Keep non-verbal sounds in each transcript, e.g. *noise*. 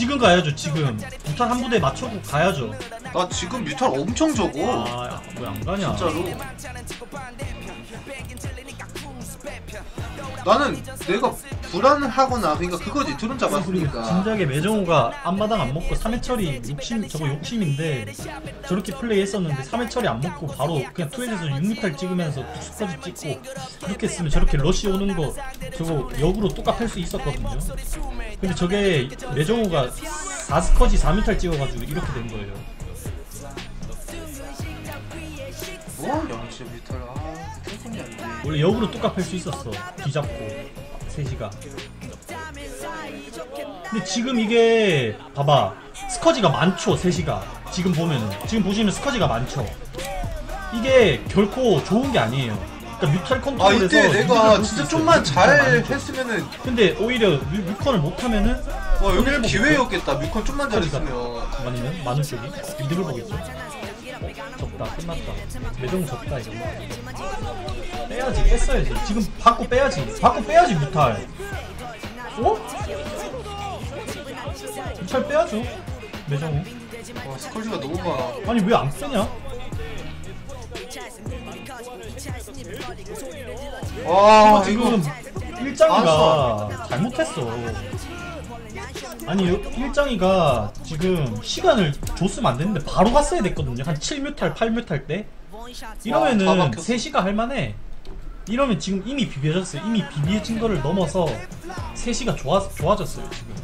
지금 가야죠 지금 부탄 한 부대 맞춰고 가야죠 나 지금 뮤탈 엄청 적어. 아왜 안 가냐 진짜로. 나는 내가 불안하거나 그러니까 그거지 그리고 잡았으니까. 진작에 매정우가 앞마당 안 먹고 3회 처리 욕심 저거 욕심인데 저렇게 플레이했었는데 3회 처리 안 먹고 바로 그냥 투에서 6무탈 찍으면서 투스까지 찍고 그렇게 했으면 저렇게 러시 오는 거 저거 역으로 똑같을 수 있었거든요 근데 저게 매정우가 4스커지 4무탈 찍어가지고 이렇게 된 거예요 뭐? 야 진짜 뮤탈 아 탱킹이 안 돼. 원래 역으로 똑같을 수 있었어. 뒤잡고 3시가 근데 지금 이게 봐봐. 스커지가 많죠 3시가. 지금 보면은. 지금 보시면 스커지가 많죠. 이게 결코 좋은 게 아니에요. 그러니까 뮤탈 아 컨트롤에서 이때 미드를 내가 진짜. 좀만 잘. 했으면은 근데 오히려 뮤, 뮤컨을 못하면은 와 여기 기회였겠다. 뮤컨 좀만 잘했으면. 아니면 많은 쪽이. 이득을 보겠죠 어? 졌다 끝났다. 매정 졌다 이거 빼야지 뺐어야지. 지금 받고 빼야지. 받고 빼야지 뮤탈. 어? 뮤탈 빼야죠 매정우 와 스컬지가 너무 많아. 아니 왜 안 빼냐? 와 이거 이거 지금 일장이가 잘못했어 아니 일장이가 지금 시간을 줬으면 안 되는데 바로 갔어야 됐거든요. 한 7뮤탈 8뮤탈 때. 이러면은 막혔어. 3시가 할만해. 이러면 지금 이미 비벼졌어요. 이미 비벼진 거를 넘어서 3시가 좋아, 좋아졌어요 지금.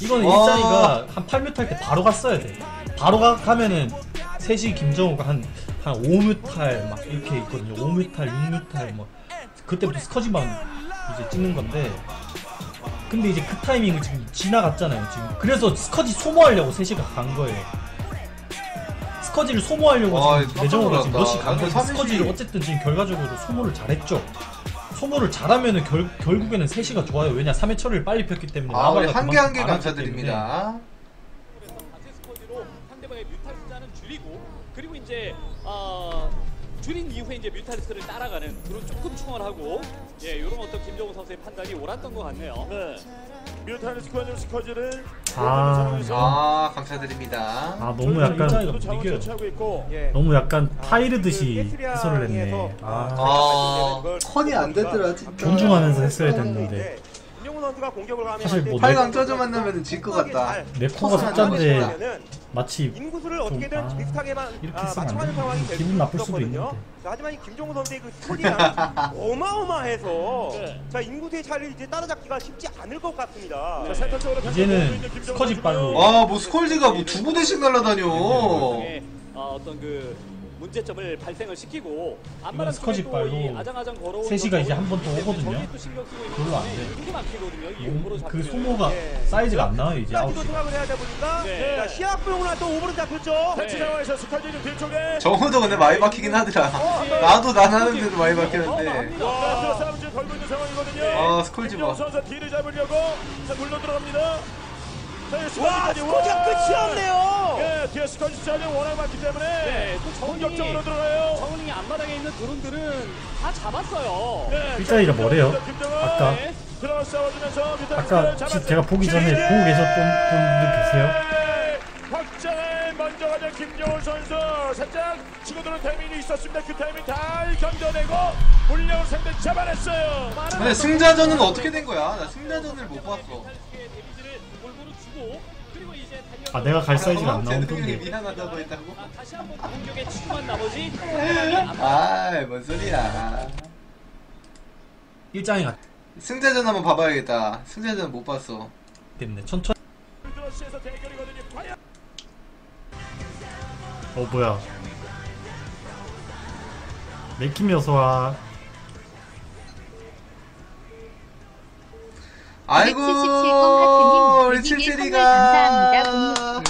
이거는 와. 일장이가 한 8뮤탈 때 바로 갔어야 돼. 바로 가, 가면은 3시 김정우가 한, 한 5뮤탈 막 이렇게 있거든요. 5뮤탈 6뮤탈 뭐. 그때부터 스커지만 이제 찍는 건데 근데 이제 그 타이밍을 지금 지나갔잖아요 지금. 그래서 스커지 소모하려고 3시가 간 거예요. 스커지를 소모하려고 와, 지금 깜짝 내정호가 지금. 러시 간 삼시- 스커지를 어쨌든 지금 결과적으로 소모를 잘했죠. 소모를 잘하면은 결, 결국에는 3시가 좋아요. 왜냐 3회 처리를 빨리 폈기 때문에 아 우리 라바가 한개한 감사드립니다. 그리고 이제 어, 줄인 이후에 이제 뮤탈리스트를 따라가는 그런 조금 충원하고 예 이런 어떤 김정우 선수의 판단이 옳았던 것 같네요. 네. 뮤탄 스쿼드 스쿼드를 아, 아 감사드립니다. 아 너무 약간 이겨요 있고 너무 약간 타이르듯이 해설을 했네. 아. 아 컨이 안 되더라 진짜. 존중하면서 했어야 됐는데. 김용훈 선수가 공격을 가면 사실 뭐 팔강 쪄져 만나면 질 것 같다 토스 숫자인데 하나 마치 인구수를 좀, 어떻게든 아, 비슷하게만 이렇게 아, 맞춰가는. 상황이 될 기분 나쁠 수도 있었거든요. 있는데. 자, 하지만 이 김종우 선수의 그 스토리가 *laughs* 어마어마해서 네. 자 인구수의 차이를 이제 따라잡기가 쉽지 않을 것 같습니다. 자, 센터 쪽으로 이제는 스커지 빨로 와뭐 스컬지가 뭐 두 부 대씩 날라다녀 중에 어, 어떤 그 문제점을 발생을 시키고 스커지 쪽에 또 빨로 이 아장아장 걸어오는 셋이가 이제 한번더 오거든요. 별로 안 부분이 돼. 이게 막히거든요. 이 음, 오버로 그. 소모가 예. 사이즈가 안 나와요 이제 까지도 9시 생각을 해야 돼 보니까 네. 자, 시합부용으로 또 오버로 잡혔죠. 대치 상황에서 스카지는 뒤쪽에 정우도 근데 많이 박히긴 하더라 나도 난 하는데도 많이 있는 상황이거든요. 아 스컬지 봐 선수 뒤를 잡으려고 자 물러 들어갑니다. 자, 와 스코지가 끝이 없네요. 예, 뒤에 스쿼지 짜이 워낙 많기 때문에 네, 또 정훈이 공격적으로 들어가요. 정훈이 앞마당에 있는 드론들은 다 잡았어요. 네, 일자리가 자, 뭐래요? 아까 네. 들어 싸워주면서 아까 잡았어요. 지- 제가 보기 전에 보고 계셨던 분들 계세요? 확장을 먼저 가자 김정은 선수 살짝 치고 들어온 타이밍이 있었습니다. 그 타이밍 잘 견뎌내고 물려온 상대 잡아냈어요. 근데 승자전은 어떻게 된 거야 나 승자전을 못 봤어 데미지를 골고루 주고 아 내가 갈 사이즈가 안 건데 미안하다고 했다고? 아, 다시 한번 공격에 집중한 나머지? 상대방이 앞마당 아이 뭔 소리야. 일장이 같기 승자전 한번 봐봐야겠다. 승자전 못 봤어. 때문에 천천히 어 뭐야. 맥킴 여서와. 아이고. 277 하트님 우리 칠칠이가.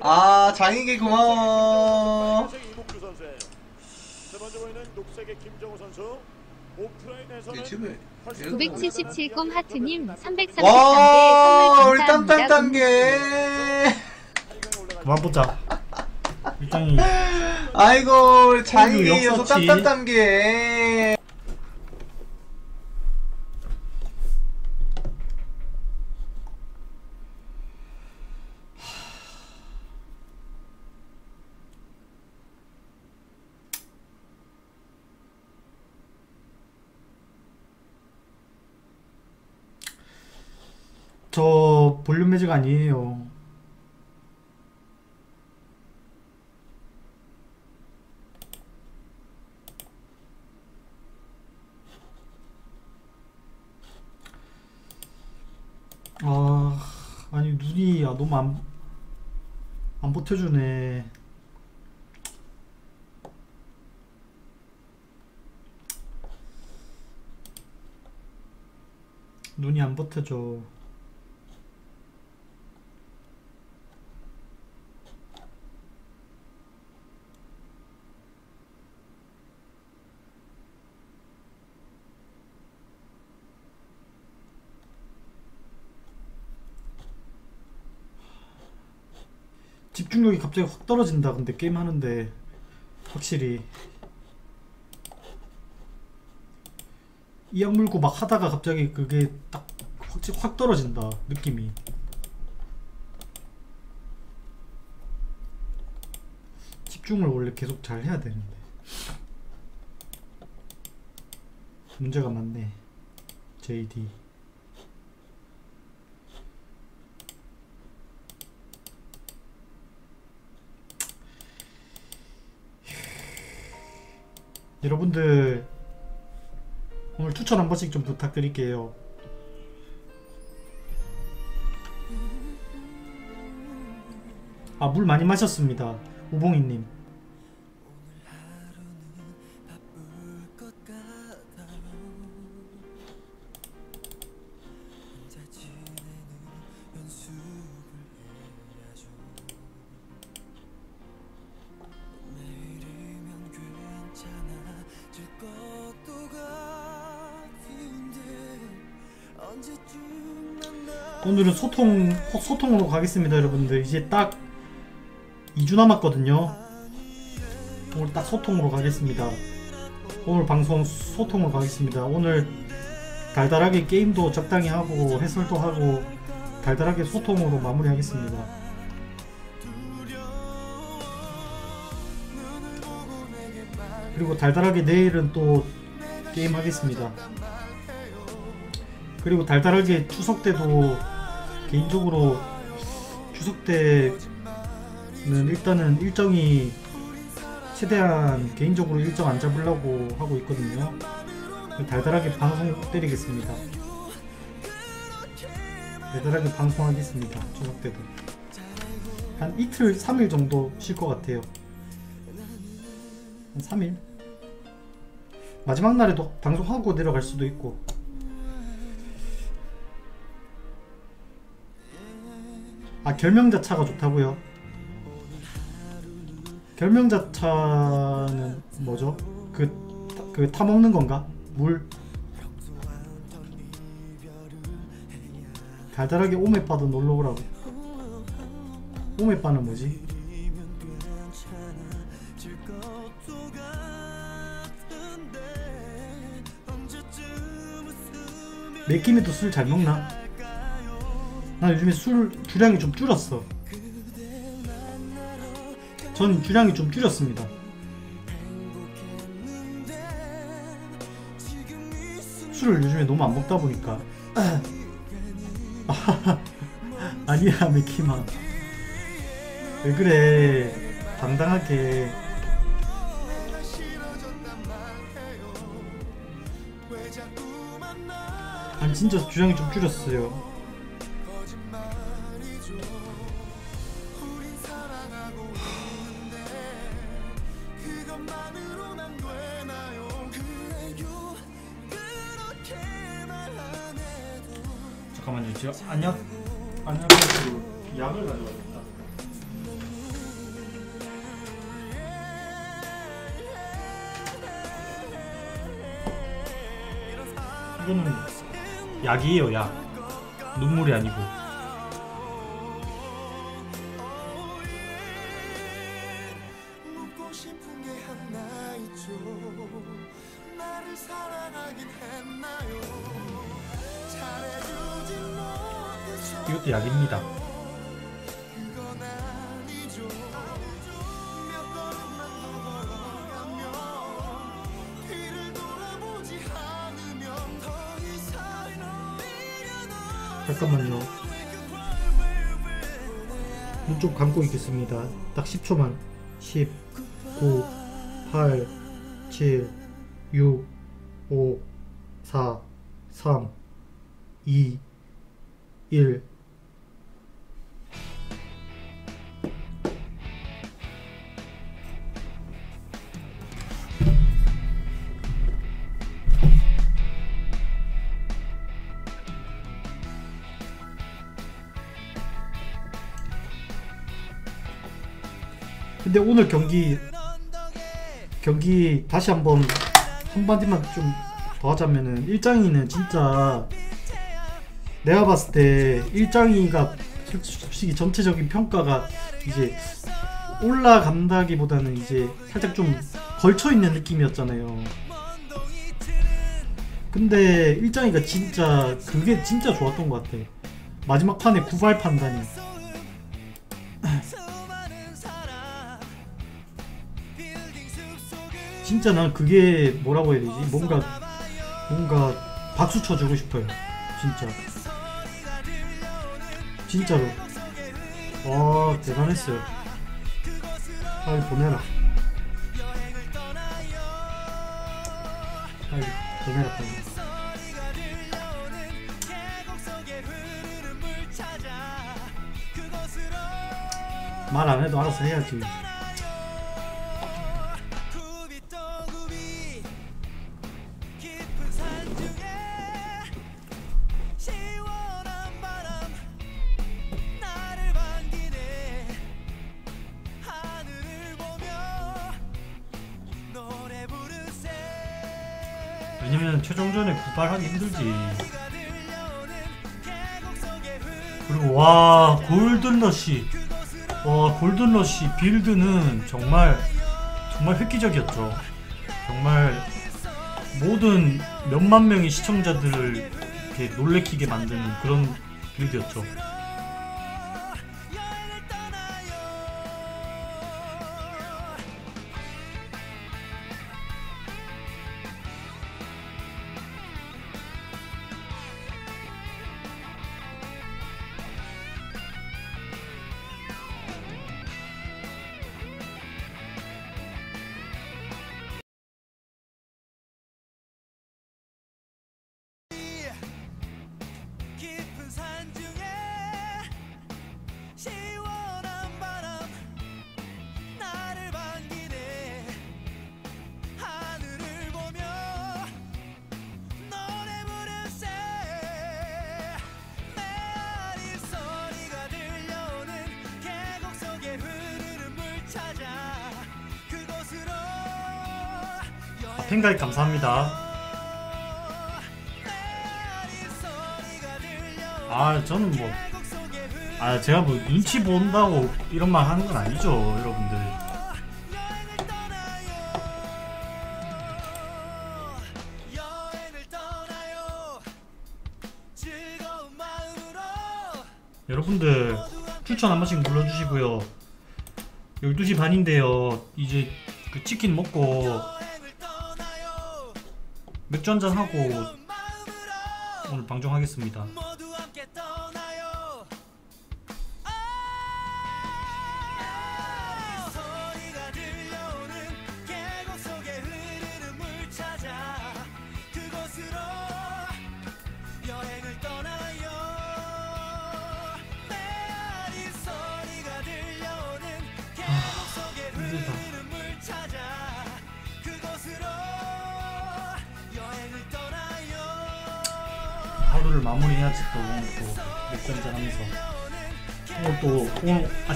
아 장인기 고마워 유튜브에 977공 하트님 333개 와 우리. 땀땀땀게 그만 보자 일장이 아이고 우리 녀석 역서치. 땀땀땀게 저 볼륨 매직 아니에요. 아, 아니 눈이 아, 너무 안, 안 버텨주네. 눈이 안 버텨줘. 집중력이 갑자기 확 떨어진다. 근데 게임 하는데 확실히 이악 물고 막 하다가 갑자기 그게 딱 확, 확 떨어진다. 느낌이. 집중을 원래 계속 잘 해야 되는데 문제가 많네. JD. 여러분들 오늘 추천 한 번씩 좀 부탁드릴게요. 아, 물 많이 마셨습니다. 우봉이님. 오늘은 소통 호- 소통으로 가겠습니다, 여러분들. 이제 딱 2주 남았거든요. 오늘 딱 소통으로 가겠습니다. 오늘 방송 소통으로 가겠습니다. 오늘 달달하게 게임도 적당히 하고 해설도 하고 달달하게 소통으로 마무리하겠습니다. 그리고 달달하게 내일은 또 게임 하겠습니다. 그리고 달달하게 추석 때도 개인적으로 추석 때는 일단은 일정이 최대한 개인적으로 일정 안 잡으려고 하고 있거든요. 달달하게 방송 때리겠습니다. 달달하게 방송하겠습니다. 추석 때도 한 이틀, 3일 정도 쉴 것 같아요. 한 3일? 마지막 날에도 방송하고 내려갈 수도 있고 아 결명자차가 좋다고요? 결명자차는 뭐죠? 그 그 타먹는 건가? 물 달달하게 오메빠도 놀러 오라고 오메빠는 뭐지? 맥킴이도 술 잘 먹나? 나 요즘에 술 주량이 좀 줄었어. 전 주량이 좀 줄였습니다. 술을 요즘에 너무 안 먹다 보니까. *laughs* 아니야, 맥키마. 왜 그래. 당당하게. 아니, 진짜 주량이 좀 줄였어요. 약이에 잠깐만요. 눈 좀 감고 있겠습니다. 딱 10초만. 10, 9, 8, 7, 6, 5, 4, 3, 2, 1. 오늘 경기 경기 다시 한번 한마디만 좀 더 하자면은 일장이는 진짜 내가 봤을 때 일장이가 솔직히 전체적인 평가가 이제 올라간다기보다는 이제 살짝 좀 걸쳐 있는 느낌이었잖아요. 근데 일장이가 진짜 그게 진짜 좋았던 것 같아. 마지막 판에 구발 판단이. 진짜 난 그게 뭐라고 해야 되지? 뭔가 뭔가 박수 쳐주고 싶어요. 진짜. 진짜로. 와 대단했어요. 빨리 보내라. 빨리 보내라 빨리. 말 안 해도 알아서 해야지. 왜냐면 최종전에 구발하기 힘들지. 그리고 와 골든러시, 와 골든러시 빌드는 정말 정말 획기적이었죠. 정말 모든 몇만 명의 시청자들을 이렇게 놀래키게 만드는 그런 빌드였죠. 아, 팬가입 감사합니다. 아 저는 뭐 아 제가 뭐 눈치 본다고 이런 말 하는 건 아니죠 여러분들. 여러분들 추천 한 번씩 눌러주시고요. 12시 반인데요. 이제 그 치킨 먹고 맥주 한잔 하고 오늘 방송하겠습니다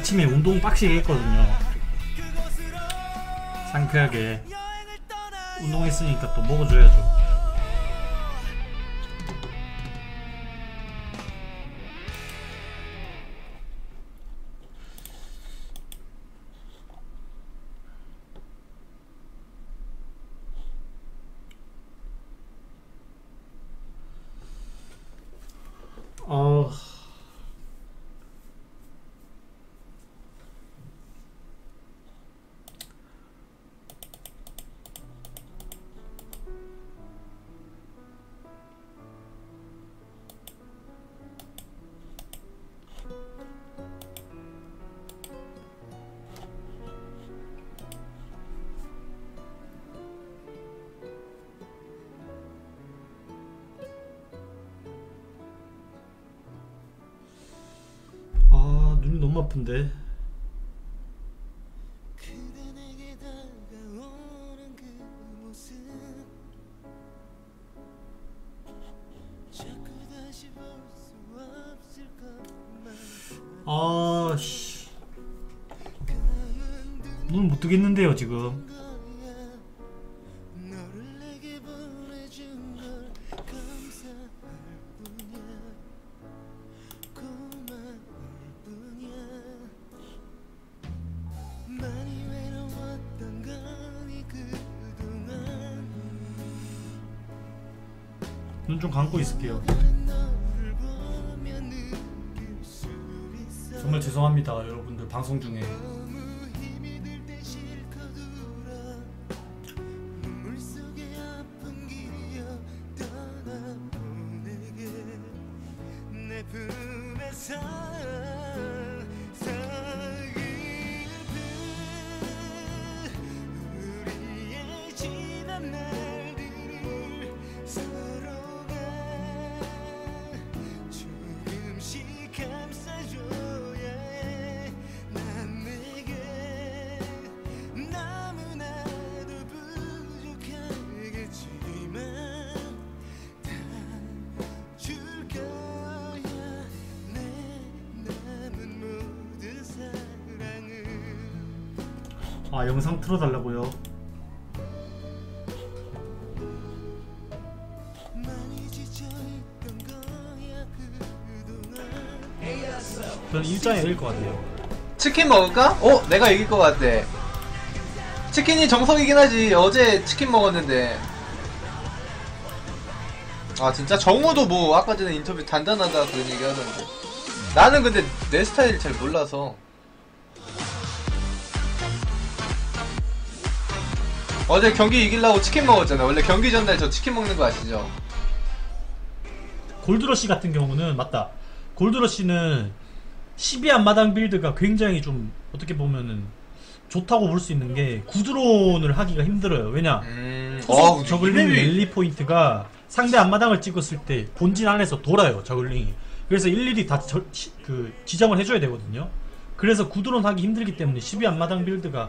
아침에 운동 빡시게 했거든요. 상쾌하게. 운동했으니까 또 먹어줘야죠 같은데. 그대 내게 다가오는 그 모습 자꾸 다시 볼수 없을 것만 아 씨. 눈못 뜨겠는데요 지금. 눈 좀 감고 있을게요. 정말 죄송합니다 여러분들 방송 중에. 너 아 영상 틀어달라고요. 저는 일장에 이길 것 같아요. 치킨 먹을까? 어? 내가 이길 것 같아. 치킨이 정석이긴 하지. 어제 치킨 먹었는데. 아 진짜 정우도 뭐 아까 전에 인터뷰 단단하다 그런 얘기 하던데. 나는 근데 내 스타일 잘 몰라서. 어제 경기 이기려고 치킨 먹었잖아. 원래 경기 전날 저 치킨 먹는 거 아시죠? 골드러시 같은 경우는 맞다. 골드러시는 12 앞마당 빌드가 굉장히 좀 어떻게 보면은 좋다고 볼 수 있는 게 구드론을 하기가 힘들어요. 왜냐? 음. 어, 저글링 이 맵이- 랠리 포인트가 상대 앞마당을 찍었을 때 본진 안에서 돌아요 저글링이 그래서 일일이 다 저, 시- 그 지정을 해줘야 되거든요 그래서 구드론 하기 힘들기 때문에 12 앞마당 빌드가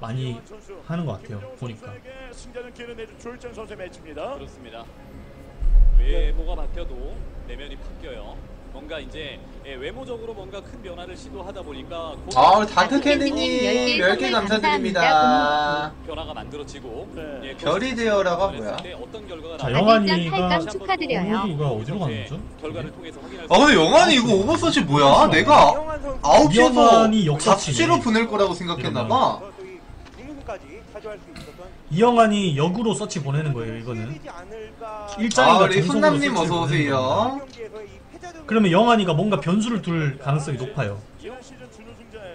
많이 하는 것 같아요 보니까 승자는 기회를 내준 조일장 선수의 매치입니다. 그렇습니다. 외모가 바뀌어도 내면이 바뀌어요. 뭔가 이제 예, 외모적으로 뭔가 큰 변화를 시도하다 보니까 곧 아, 열 다크 캐디님 개 10개 선물 감사드립니다. 변화가 만들어지고 네. 예, 별이 되어라가 뭐야? 어떤 결과가 자 영환이가 축하드려요. 영환이가 어디로 가는 거죠? 결과를 통해서 확인할 아 근데 영환이 이거 오버서치 뭐야? 내가 영환이 9시에서 역서치네. 5시로 보낼 거라고 생각했나 봐. 이영환이 역으로 서치 보내는 거예요 이거는 아, 일장이가 우리 정석으로 훈남님 서치를 어서 보내는 거예요. 오세요. 그러면 영환이가 뭔가 변수를 둘 가능성이 높아요.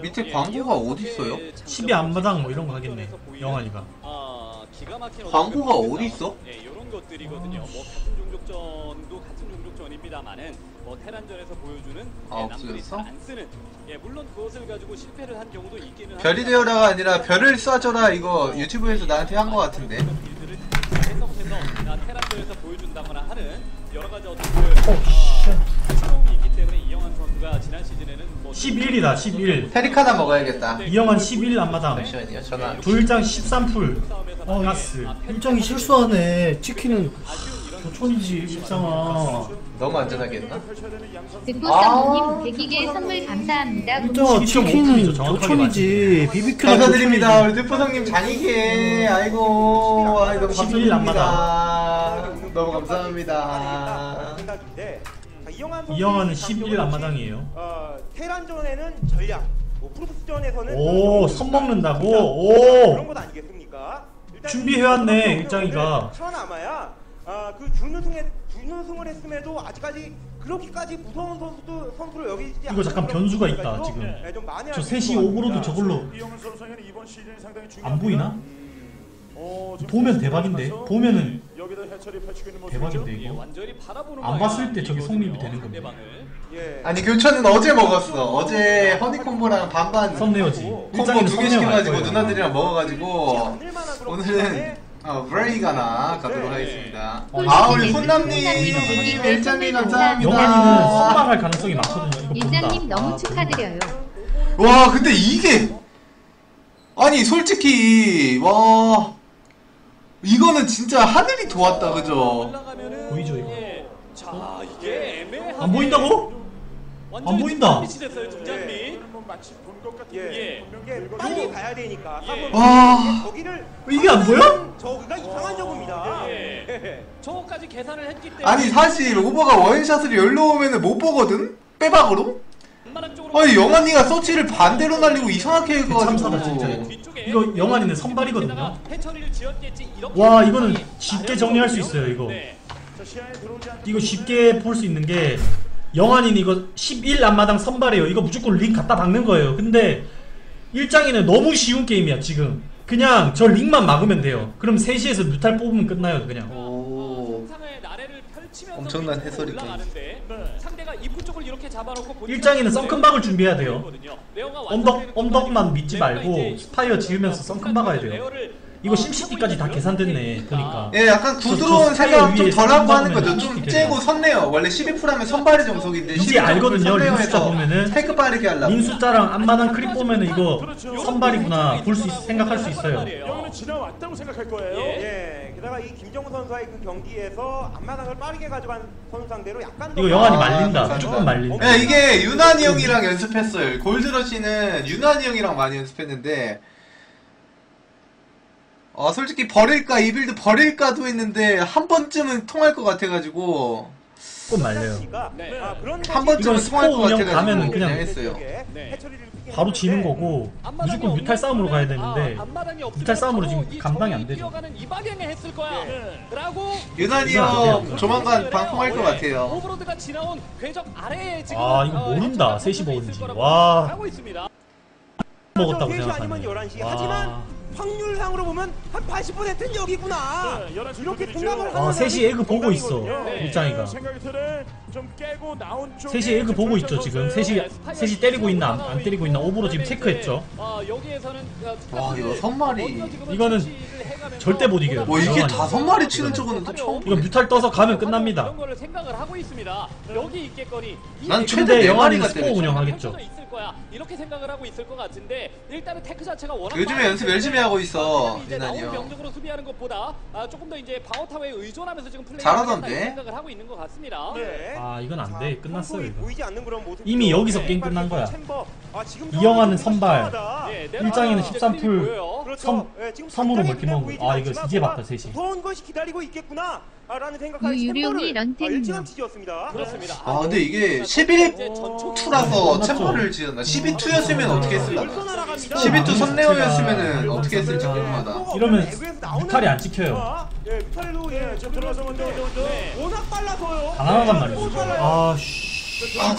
밑에 광고가 어디 있어요? 12 앞마당 뭐 이런 거 하겠네 영환이가 아, 기가 막힌 광고가 어디 있어? 예, 이런 것들이거든요. 뭐 같은 종족전도 같은 종족전입니다만은 뭐 테란전에서 보여주는 아, 예, 남들이 없어졌어? 잘안 쓰는 예, 물론 그것을 가지고 실패를 한 경우도 있기는 별이 되어라가 아니라 별을 쏴줘라 이거 유튜브에서 나한테 한 거 같은데. 빌드를 해석해서 아, 테란전에서 보여준다거나 하는 여러 가지 어떤 그 아, 새로움이 있기 때문에 이영환 선수가 지난 시즌에는 뭐 11이다 11 페릭 하나 먹어야겠다. 이영환 11 앞마당 잠시만요. 전화. 조일장 13풀 싸움에서 어 가스 일장이 실수하네. 치킨은 조촌이지 일장아. 너무 안전하겠나? 듣보성우님 102개 선물 감사합니다. 일장아 12.5 치킨은 풀이죠, 정확하게 조촌이지. 비비큐는 감사드립니다. 우리 드포성님 장이게. 아이고, 아이 너무 11 감사합니다. 너무 감사합니다. 이영환 이영환은 선수의 11 앞마당이에요 어, 테란전에는 전략, 뭐 프로토스전에서는 오, 선 먹는다고? 그런 오. 준비해왔네, 이 일장이가. 살아남아야 아, 그 준우승에 준우승을 했음에도 아직까지 그렇게까지 무서운 선수도 선수로 여기지 이거 잠깐 변수가 있다, 지금. 네, 좀 많이 저 알수 있을 3시 것 오버로드 같습니다. 저걸로 이영훈 선수에게는 이번 시즌 상당히 중요합니다. 안 보이나? 어, 지금 보면 대박인데? 선수 보면은 여기다 해처리 펼치고 있는 모습이죠. 대박인데 예, 이거 완전히 바라보는 안 봤을 때 저게 성립이 되는 건데. 상대방을. 예. 아니 교촌은 어제 먹었어. 어제 허니콤보랑 반반 썬네어지 콤보 일장이는 두개 썬네어 갈 시켜가지고 거예요 누나들이랑 먹어가지고 오늘은 어, 브레이가나 가도록 네. 하겠습니다. 어, 아 우리 홀리데이 손남님 손남님 일장님 감사합니다. 영환이는 선방할 가능성이 많거든요 이거 본다 일장님 너무 아, 축하드려요. 와 근데 이게 아니 솔직히 와 이거는 진짜 하늘이 도왔다 그죠? 보이죠, 이거? 예. 자 이게 애매한 안 보인다고? 안 보인다. 빛이 됐어요 등장미. 이거는 뭐 마치 본것 같은 예. 이게 빨리 가야 되니까 예. 와. 거기를 이게 안 보여? 저기가 이상한 저겁니다. 예. 저거까지 계산을 했기 때문에 아니 사실 오버가 원샷을 열로 오면은 못 보거든? 빼박으로? 아니 영환이가 서치를 반대로 날리고 이상하게 참사다, 해가지고 진짜. 뒤쪽에 이거 영환이는 선발이거든요. 와, 이거는 쉽게 정리할 수. 있어요, 이거. 네. 이거 쉽게 볼 수 있는 게 영환이는 이거 11 앞마당 선발이에요. 이거 무조건 링 갖다 박는 거예요. 근데 일장이는 너무 쉬운 게임이야 지금. 그냥 저 링만 막으면 돼요. 그럼 3시에서 뮤탈 뽑으면 끝나요 그냥. 오 펼치면서 엄청난. 올라가는데 네. 일장이는 썬큰박을 준비해야 돼요. 언덕 언덕만 믿지 말고 스파이어 지으면서 썬큰 박아야 돼요. 이거 어, 심시티까지 다 계산됐네, 보니까. 예, 약간 저 생각 좀 위에 덜 하고 하는 거죠. 좀 째고. 섰네요. 원래 12%라면 선발의 정석인데 12% 알거든요, 링 숫자 선내어서 보면은. 테크 빠르게 하려고. 링 숫자랑 앞마당 크립 보면은 이거 그렇죠. 선발이구나 볼 수 생각할 수 있어요. 여기는 지나왔다고 생각할 거예요. 예, 게다가 이 김정우 선수와의 그 경기에서 앞마당을 빠르게 가져간 선수 상대로 약간 더 이거 영환이 아, 말린다. 감사합니다. 조금 말린다. 예, 이게 유난히 형이랑 연습했어요. 골드러시는 유난히 형이랑 많이 연습했는데, 어, 솔직히 버릴까, 이 빌드 버릴까도 했는데, 한 번쯤은 통할 것 같아가지고, 조금 말려요. 네. 아, 그런 한 번쯤은 통할 것 스포 운영 같아가지고, 가면은 그냥 했어요. 네. 피긴 바로 지는 거고 무조건 뮤탈 싸움으로 가야 되는데 아, 뮤탈 싸움으로 지금 이 감당이 안 되죠. 네. 유난히 형. 조만간 방송할 것 같아요. 오버로드가 지나온 궤적 아래에 지금 아, 이거 어, 모른다. 해처리가 셋이 꽂혀져 먹은지. 있을 거라고 와. 하고 있습니다. 먹었다고 3시 아니면. 11시. 하지만 확률상으로 보면 한 80%는 여기구나. 네, 11시 이렇게 분들이죠. 생각을 아, 하는 셋이 에그 보고 있어. 네. 일장이가. 생각의 틀을 좀 깨고 나온 쪽에 셋이 에그 보고 있죠 지금. 셋이 셋이 때리고 있나 안, 안 때리고 있나 오버로 지금 체크했죠. 어, 여기에서는 어, 와, 이거 선발이. 이거는 절대 못 이겨요. 뭐 이게. 다섯 마리 치는 쪽은 또 처음 이거 뮤탈 떠서 가면 끝납니다. 이런 거를 생각을 하고 있습니다. 여기 있겠거니. 이 난 최대 근데 네 마리가 스포. 운영하겠죠. 거야. 이렇게 생각을 하고 있을 것 같은데 일단은 테크 자체가 워낙 요즘에 연습 열심히 하고 있어, 이제. 나온 병력으로 수비하는 것보다 아, 조금 더 이제 파워 타워에 의존하면서 지금 플레이 잘하던데? 생각을 하고 있는 것 같습니다. 네. 아 이건 안 돼. 끝났어요 평소에 이거. 보이지 않는 그런 모습. 이미 여기서 게임 끝난 거야. 아, 지금 이영하는 선발. 네, 일장에는 내려가는 13풀. 이제 그림이 보여요. 그렇죠. 섬- 예, 지금 섬으로 당장에 멀티 먹은 보이진 거. 아, 이거 이제 봤다, 셋이. 무서운 것이 기다리고 있겠구나. 아, 라는 생각할 유유룡이 챔버를 런텐 아. 그렇습니다. 아, 근데 이게 11 이제 전초- 투라서 끝났죠. 챔버를 지었나? 12투였으면 어떻게 했을까? 날아갑니다. 12투 선내어였으면은 제가 어떻게 했을지 궁금하다. 이러면 뮤탈이 안 찍혀요. 예, 뮤탈도 예, 네, 좀 들어와서 먼저 먼저 먼저. 네. 워낙 빨라서요. 네, 말이죠. 아 씨. 아,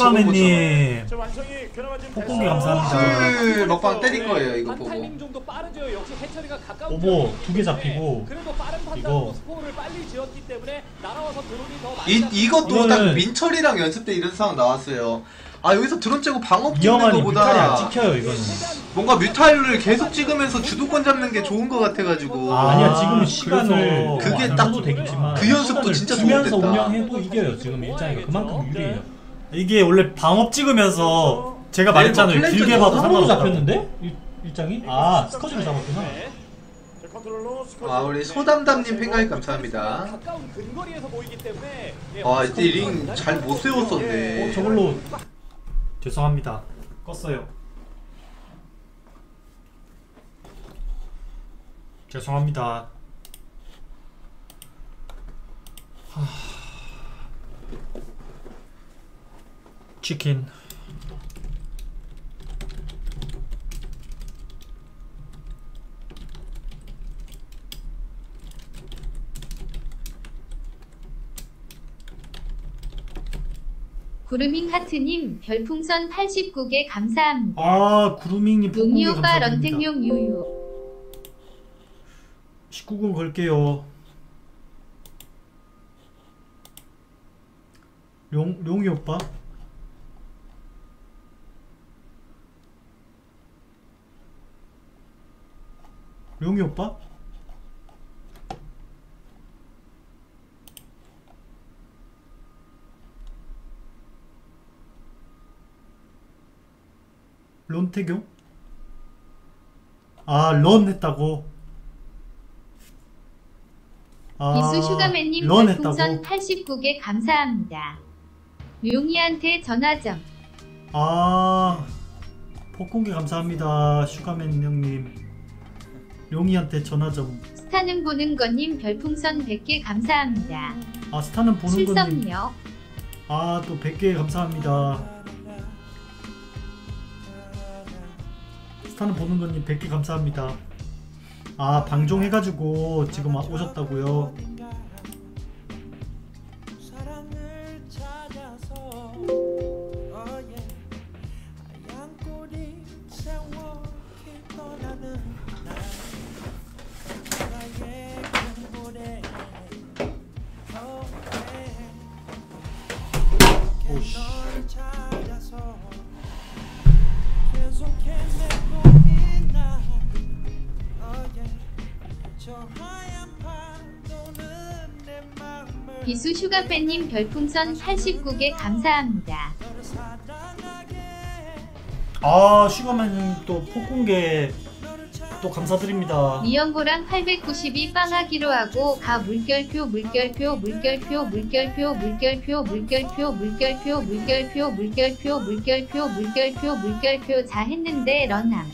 지금 폭풍이 됐어요. 감사합니다. 술 먹방 때릴 거예요, 이거 한 보고. 타이밍 정도 빠르죠. 역시 해처리가 가까운 오버 지역이기 두개 때문에 잡히고 그래도 빠른 이거. 판단으로 스포를 빨리 지었기 때문에 날아와서 드론이 더 많이 이, 잡히고 이것도 이거는- 딱 민철이랑 연습 때 이런 상황 나왔어요. 아, 여기서 드론 째고 방어 찍는 이영환이 뮤탈이 안 거보다 찍혀요 이거는. 뭔가 뮤탈을 계속 찍으면서 주도권 잡는 게 좋은 것 같아가지고. 아, 아니야 지금은 시간을 그게 안 딱 줘도 되겠지만 그 연습도 시간을 진짜 주면서 좋겠다. 운영해도 이겨요 지금 일장이가 그만큼 유리해요 이게 원래 방업 찍으면서 제가 말했잖아요. 플랜 길게 봐도. 상으로 잡혔는데? 일, 일장이? 아 스커지로 잡았구나. 네. 아, 우리 소담담님 팬가입 감사합니다. 예, 아, 어디서 이때 링잘 못 세웠었네. 어, 저걸로. 죄송합니다. 껐어요. 죄송합니다. 하... 치킨 구르밍 하트님 별풍선 89개 감사합니다. 아 구루밍님 용이 오빠 런텐용 유유. 19금 걸게요 룡, 룡이 오빠 룡이 오빠? 론 권태경? 아, 런 했다고. 아, 비수 슈가맨님 런 별풍선 했다고. 89개 감사합니다. 용이한테 전화 좀. 아, 폭공개 감사합니다. 슈가맨 형님. 용이한테 전화 좀. 스타는 보는 거님 별풍선 100개 감사합니다. 아, 스타는 보는 거님. 출석력. 아, 또 100개 감사합니다. 스타는 보는 거님 100개 감사합니다. 아, 방종 해가지고 지금 와- 오셨다고요. 슈가팬님 별풍선 89개 감사합니다. 아, 슈가맨님 또 폭공개 또 감사드립니다. 이영고랑 892 빵하기로 하고 가 물결표 물결표 물결표 물결표 물결표 물결표 물결표 물결표 물결표 물결표 물결표 물결표 자 했는데 런함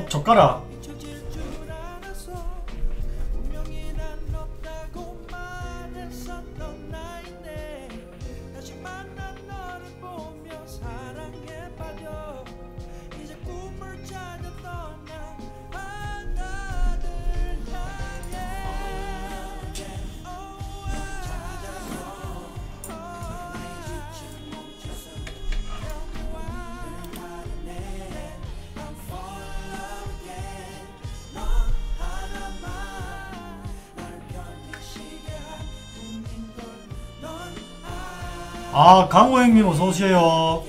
っちょから 아 강호 형님 어서 오세요.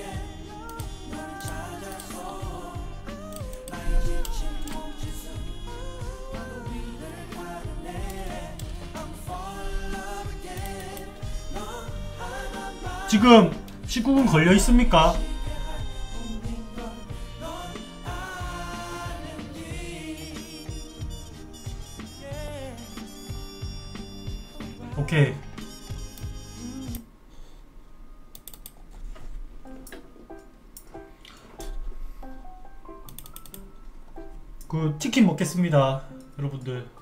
지금 19분 걸려 있습니까? 치킨 먹겠습니다, 여러분들.